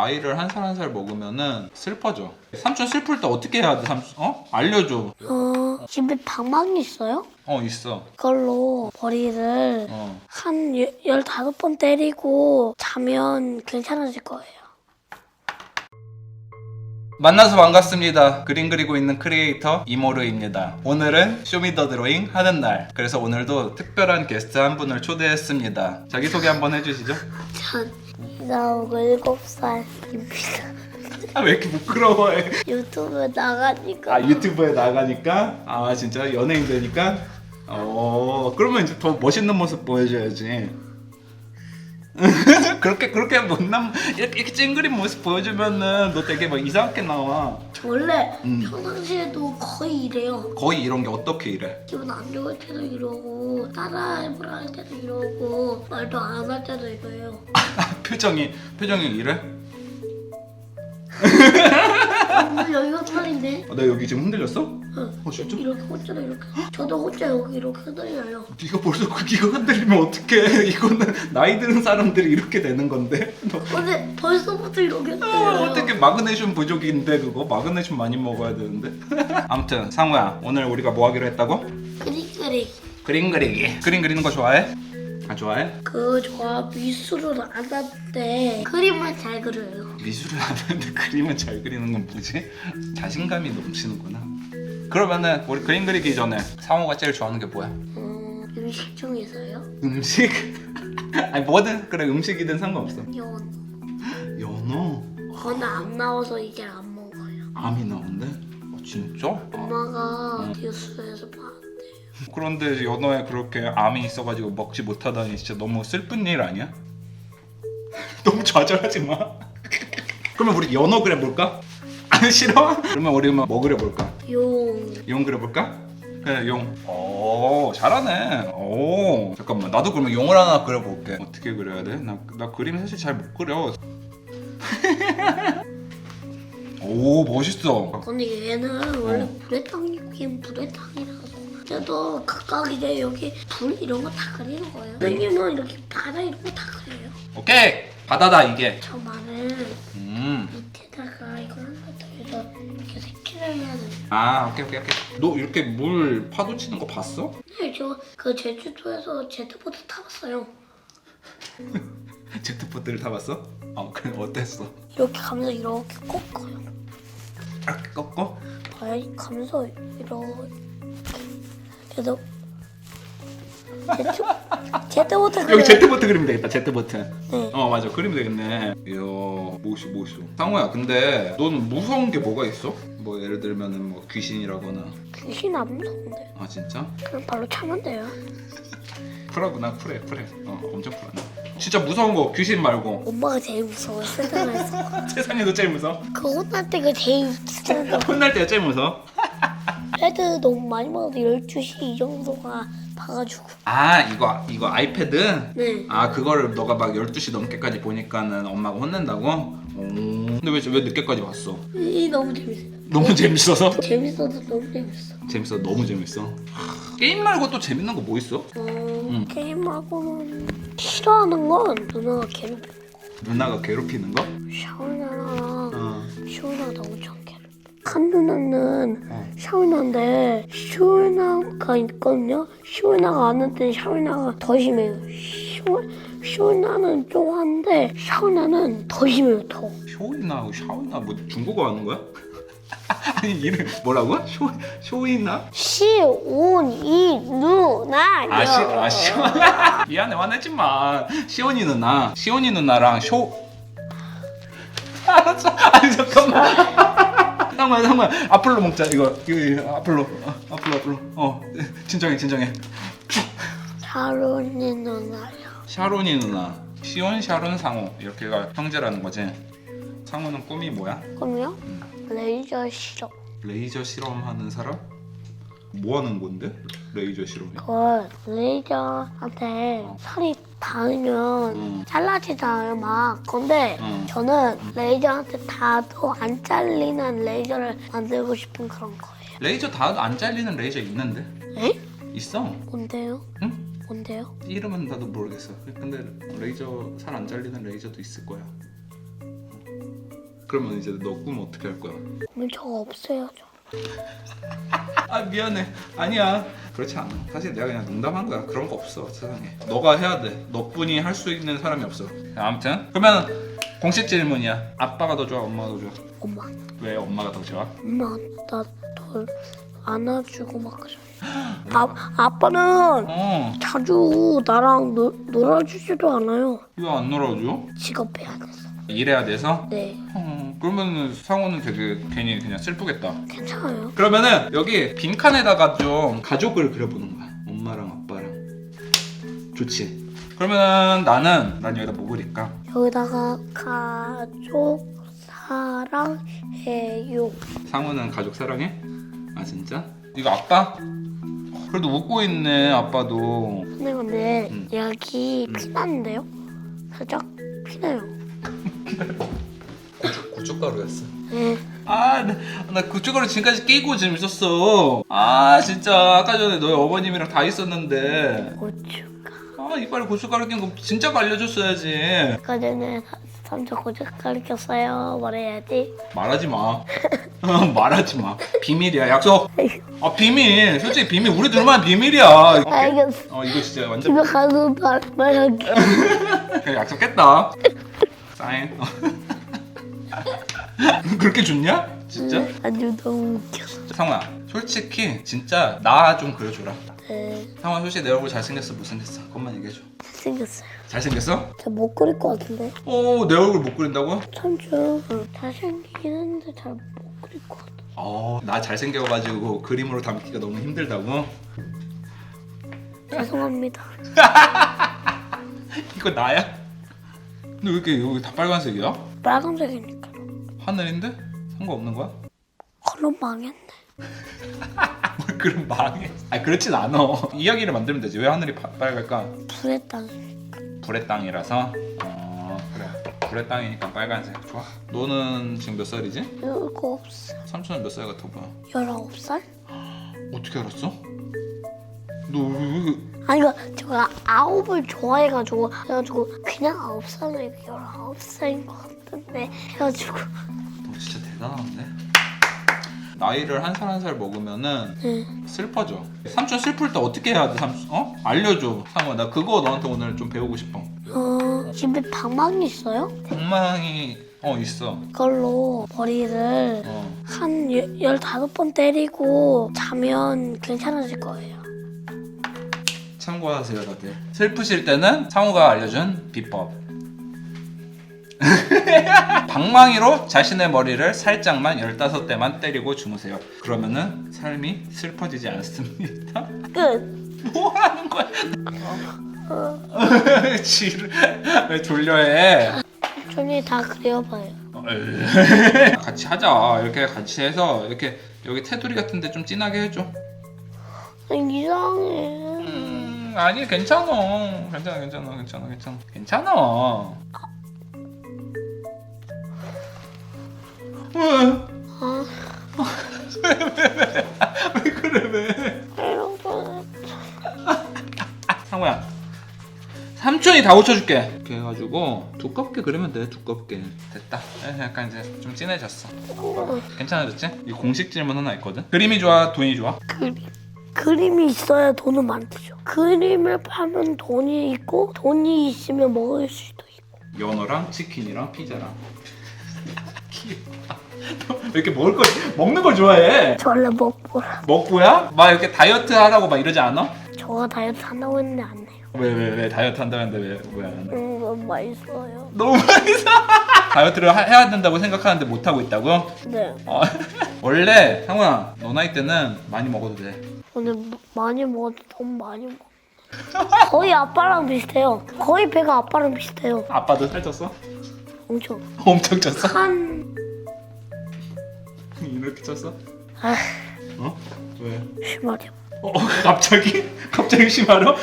나이를 한 살 한 살 먹으면은 슬퍼져. 삼촌 슬플 때 어떻게 해야 돼, 삼촌? 어? 알려줘. 어, 집에 방망이 있어요? 어, 있어. 그걸로 머리를 어. 한 열- 열다섯 번 때리고 자면 괜찮아질 거예요. 만나서 반갑습니다. 그림 그리고 있는 크리에이터 이모르입니다. 오늘은 쇼미더 드로잉 하는 날. 그래서 오늘도 특별한 게스트 한 분을 초대했습니다. 자기소개 한번 해주시죠. 전 나오고 일곱 살입니다. 아, 왜 이렇게 부끄러워해? 유튜브에 나가니까. 아 유튜브에 나가니까? 아 진짜? 연예인 되니까? 어 그러면 이제 더 멋있는 모습 보여줘야지 그렇게 그렇게 못남 이렇게, 이렇게 찡그린 모습 보여주면은 너 되게 막 이상하게 나와 원래 음. 평상시에도 거의 이래요. 거의 이런 게 어떻게 이래 기분 안 좋을 때도 이러고 따라해보라 할 때도 이러고 말도 안 할 때도 이래요. 표정이 표정이 이래 여기가 털인데 어, 나 여기 지금 흔들렸어? 응. 어 진짜? 이렇게 혼자도 이렇게 저도 혼자 여기 이렇게 흔들려요. 네가 벌써 그 기가 흔들리면 어떡해 이거는 나이 드는 사람들이 이렇게 되는 건데 너 근데 벌써부터 이렇게 아, 흔들려요. 어떻게 마그네슘 부족인데 그거 마그네슘 많이 먹어야 되는데 아무튼 상우야 오늘 우리가 뭐 하기로 했다고? 그리그리 그림 그리기 그림 그리는 거 좋아해? 아 좋아해? 그 좋아 미술을 안 하는데 그림을 잘 그려요. 미술을 안 하는데 그림은 잘 그리는 건 뭐지? 자신감이 넘치는구나 그러면은 우리 그림 그리기 전에 상우가 제일 좋아하는 게 뭐야? 음, 음식 중에서요? 음식? 아니 뭐든 그래 음식이든 상관없어 연. 연어 저는 안 나와서 이제 안 먹어요. 암이 나온대? 어, 진짜? 아, 엄마가 뉴스에서 봤는데 그런데 연어에 그렇게 암이 있어가지고 먹지 못하다니 진짜 너무 슬픈 일 아니야? 너무 좌절하지 마. 그러면 우리 연어 그려볼까? 안 싫어? 그러면 우리 뭐, 뭐 그려볼까? 용. 용 그려볼까? 그래 용. 오 잘하네. 오 잠깐만 나도 그러면 용을 하나 그려볼게. 어떻게 그려야 돼? 나, 나 그림 사실 잘 못 그려. 오 멋있어. 근데 얘는 원래 불의 땅이긴 불의 땅이라서 그래도 각각 이제 여기 불 이런 거 다 그리는 거예요. 선생님은 이렇게 바다 이런 거 다 그려요. 오케이 바다다 이게. 저만은 음. 밑에다가 이걸 하나 더 해서 이렇게 색칠을 해야 돼. 아 오케이 오케이 오케이 너 이렇게 물 파도 치는 거 봤어? 네, 저그 제주도에서 제트보트 타봤어요. 제트보트를 타봤어? 어 그래 어땠어? 이렇게 가면서 이렇게 꺾어요. 이렇게 꺾어? 봐요, 가면서 이렇게 그래도 제트 제트보트 여기 그려요. 제트보트 그리면 되겠다 제트보트 네. 어 맞아 그리면 되겠네 이야 멋있어 멋있어 상호야 근데 너는 무서운 게 뭐가 있어? 뭐 예를 들면은 뭐 귀신이라거나 귀신 안 무서운데 아 진짜? 그냥 발로 차면 돼요. 쿨하구나 쿨해 쿨해 어 엄청 쿨하네 진짜 무서운 거 귀신 말고 엄마가 제일 무서워 세상에서. 세상에서 제일 무서워? 그 혼날 때가 제일 무서워. 혼날 때가 제일 무서워? 애들 너무 많이 먹어도 12시 이 정도가 봐가지고. 아 이거 이거 아이패드? 네. 아 그거를 너가 막 12시 넘게까지 보니까는 엄마가 혼낸다고? 오 근데 왜, 왜 늦게까지 봤어? 이 너무 재밌어요. 너무 재밌어서? 재밌어도 너무 재밌어. 재밌어 너무 재밌어 게임 말고 또 재밌는 거 뭐 있어? 어, 게임하고는 싫어하는 건 누나가 괴롭혀. 누나가 괴롭히는 거? 샤오나랑 어. 슈나가 엄청 괴 한 누나는 어. 샤오나인데 슈나가 있거든요. 슈나가 아는 때는 샤오나가 더 심해요. 슈, 슈나는 좀 한데 샤오나는 더 심해요. 더. 쇼이나 샤오이나 뭐 중국어 하는 거야? 아니 이름 뭐라고? 쇼 쇼이나? 시온이 누나요. 아, 시, 아, 시, 미안해, 화내지 마. 시온이 누나, 시온이 누나랑 쇼. 알았어. 아니, 잠깐만. 잠깐만, 잠깐만. 앞으로 먹자, 이거. 이거, 이거 앞으로. 어, 앞으로, 앞으로. 어, 진정해, 진정해. 샤론이 누나요. 샤론이 누나. 시온, 샤론, 상호. 이렇게가 형제라는 거지. 상호는 꿈이 뭐야? 그럼요? 레이저 실험. 레이저 실험하는 사람? 뭐 하는 건데? 레이저 실험이? 그걸 레이저한테 살이 닿으면 음. 잘라지잖아요 막 근데 음. 저는 레이저한테 닿아도 안 잘리는 레이저를 만들고 싶은 그런 거예요 레이저 다 안 잘리는 레이저 있는데? 에? 있어. 뭔데요? 응? 뭔데요? 이름은 나도 모르겠어. 근데 레이저 살 안 잘리는 레이저도 있을 거야. 그러면 이제 너 꿈 어떻게 할 거야? 그러면 저 없애야죠. 아 미안해. 아니야. 그렇지 않아. 사실 내가 그냥 농담한 거야. 그런 거 없어 세상에. 너가 해야 돼. 너뿐이 할 수 있는 사람이 없어. 아무튼 그러면 공식 질문이야. 아빠가 더 좋아 엄마가 더 좋아? 엄마, 왜 엄마가 더 좋아? 엄마 나덜 안아주고 막 그래. 아 아빠는 어. 자주 나랑 놀, 놀아주지도 않아요. 왜 안 놀아줘? 직업 해야 돼서. 일해야 돼서? 네, 어 그러면은 상호는 되게 괜히 그냥 슬프겠다 괜찮아요. 그러면은 여기 빈 칸에다가 좀 가족을 그려보는 거야 엄마랑 아빠랑 좋지 그러면은 나는 난 여기다 뭐 그릴까? 여기다가 가족 사랑해요. 상우는 가족 사랑해? 아 진짜? 이거 아빠? 그래도 웃고 있네 아빠도 선생님 근데 음. 여기 피나는데요? 살짝 피나요. 고춧가루였어 네. 아나 고춧가루 지금까지 끼고 지금 있었어 아 진짜 아까 전에 너희 어머님이랑 다 있었는데 고춧가. 아 이빨에 고춧가루 낀 거 진짜 알려줬어야지 아까 전에 사- 삼촌 고춧가루 꼈어요. 말해야지. 말하지 마 말하지 마 비밀이야 약속 아 비밀 솔직히 비밀 우리 둘만 비밀이야 오케이? 알겠어. 어 이거 진짜 완전 집에 가서 말, 말할게. 그냥 약속했다. 사인. 그렇게 좋냐? 진짜? 아주 너무 웃겨. 상우야, 솔직히 진짜 나 좀 그려줘라. 네. 상우야, 솔직히 내 얼굴 잘생겼어, 못생겼어? 그것만 얘기해줘. 생겼어요. 잘생겼어? 저못 그릴 것 같은데. 어, 내 얼굴 못 그린다고? 삼촌 잘생기긴 했는데 잘 못 그릴 것 같아. 어, 나 잘생겨가지고 그림으로 담기가 너무 힘들다고? 죄송합니다. 이거 나야? 근데 왜 이렇게 여기 다 빨간색이야? 빨간색이니까. 하늘인데? 상관없는 거야? 그럼 망했네. 뭘 그럼 망해? 아, 그렇진 않아. 이야기를 만들면 되지. 왜 하늘이 파- 빨갈까? 불의 땅. 불의 땅이라서 어 그래 불의 땅이니까 빨간색 좋아 너는 지금 몇 살이지? 일곱 살. 삼촌은 몇 살 같아 보여 열아홉 살? 어떻게 알았어? 너 왜- 아니 그 제가 아홉을 좋아해가지고 그래가지고 그냥 아홉 살은 열아홉 살인 것 같 은데 해가지고 너 진짜 대단한데? 나이를 한 살 한 살 먹으면은 네. 슬퍼져 삼촌 슬플 때 어떻게 해야 돼 삼촌? 어? 알려줘 상우야 나 그거 너한테 오늘 좀 배우고 싶어 어 집에 방망이 있어요? 방망이 어 있어 그걸로 머리를 어 한 열- 열다섯 번 때리고 자면 괜찮아질 거예요. 참고하세요 다들 슬프실 때는 상우가 알려준 비법 방망이로 자신의 머리를 살짝만 15대만 때리고 주무세요. 그러면은 삶이 슬퍼지지 않습니다. 끝. 뭐 하는 거야? 지를 왜 졸려해? 손이 다 그려봐요. 어. 같이 하자. 이렇게 같이 해서 이렇게 여기 테두리 같은데 좀 진하게 해줘. 아니, 이상해. 음, 아니 괜찮아. 괜찮아 괜찮아 괜찮아 괜찮아. 괜찮아 왜? 아왜 그래 왜? 여러분. 상우야 삼촌이 다 고쳐줄게 이렇게 해가지고 두껍게 그리면 돼 두껍게 됐다 에, 약간 이제 좀 진해졌어 괜찮아졌지? 이 공식 질문 하나 있거든 그림이 좋아 돈이 좋아? 그림. 그림이 있어야 돈을 만들죠. 그림을 파면 돈이 있고 돈이 있으면 먹을 수도 있고. 연어랑 치킨이랑 피자랑 귀여워 너 왜 이렇게 먹을 걸 먹는 걸 좋아해 저 원래 먹보라. 먹고야? 막 이렇게 다이어트 하라고 막 이러지 않아? 저가 다이어트 한다고 했는데 안 해요. 왜 왜 왜 다이어트 한다는데 왜 뭐야 음, 너무 맛있어요. 너무 많이 사 다이어트를 하- 해야 된다고 생각하는데 못 하고 있다고? 네. 어, 원래 상우야 너 나이 때는 많이 먹어도 돼 오늘 뭐- 많이 먹어도 너무 많이 먹어. 거의 아빠랑 비슷해요. 거의 배가 아빠랑 비슷해요. 아빠도 살쪘어? 엄청. 엄청 쪘어? 한 이렇게 쪘어? 아, 어? 왜? 심하죠. 어, 갑자기? 갑자기 심하려?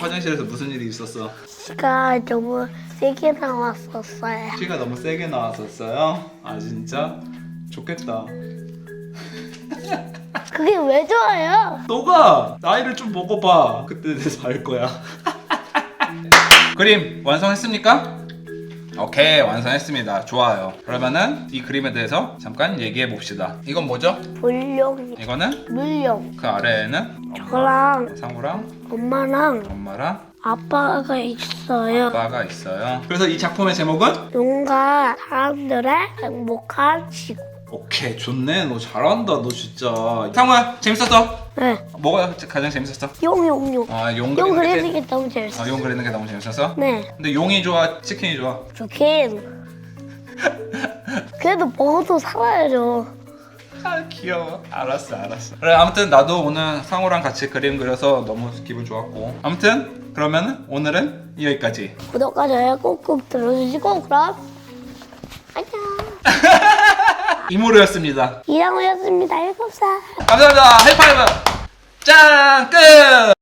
화장실에서 무슨 일이 있었어? 키가 너무 세게 나왔었어요. 피가 너무 세게 나왔었어요? 아 진짜? 좋겠다 그게 왜 좋아요? 너가 나이를 좀 먹어봐 그때 돼서 알 거야 그림 완성했습니까? 오케이 완성했습니다. 좋아요. 그러면은 이 그림에 대해서 잠깐 얘기해 봅시다. 이건 뭐죠? 볼륨, 이거는 물용. 그 아래에는 저랑 상우랑 엄마랑 엄마랑 아빠가 있어요. 아빠가 있어요. 그래서 이 작품의 제목은 뭔가 사람들의 행복한 지구. 오케이 좋네. 너 잘한다. 너 진짜. 상우야 재밌었어? 네. 뭐가 가장 재밌었어? 용, 용, 용. 아용 용 그리는 게. 게 너무 재밌어. 아, 용 그리는 게 너무 재밌었어? 네. 근데 용이 좋아, 치킨이 좋아? 좋긴. 그래도 먹어도 살아야죠. 아 귀여워. 알았어, 알았어. 그래 아무튼 나도 오늘 상우랑 같이 그림 그려서 너무 기분 좋았고. 아무튼 그러면 오늘은 여기까지. 구독과 좋아요 꾹꾹 눌러주시고 그럼 안녕. 이모르였습니다. 이상우였습니다. 일곱 살. 감사합니다. 하이파이브. 짠 끝.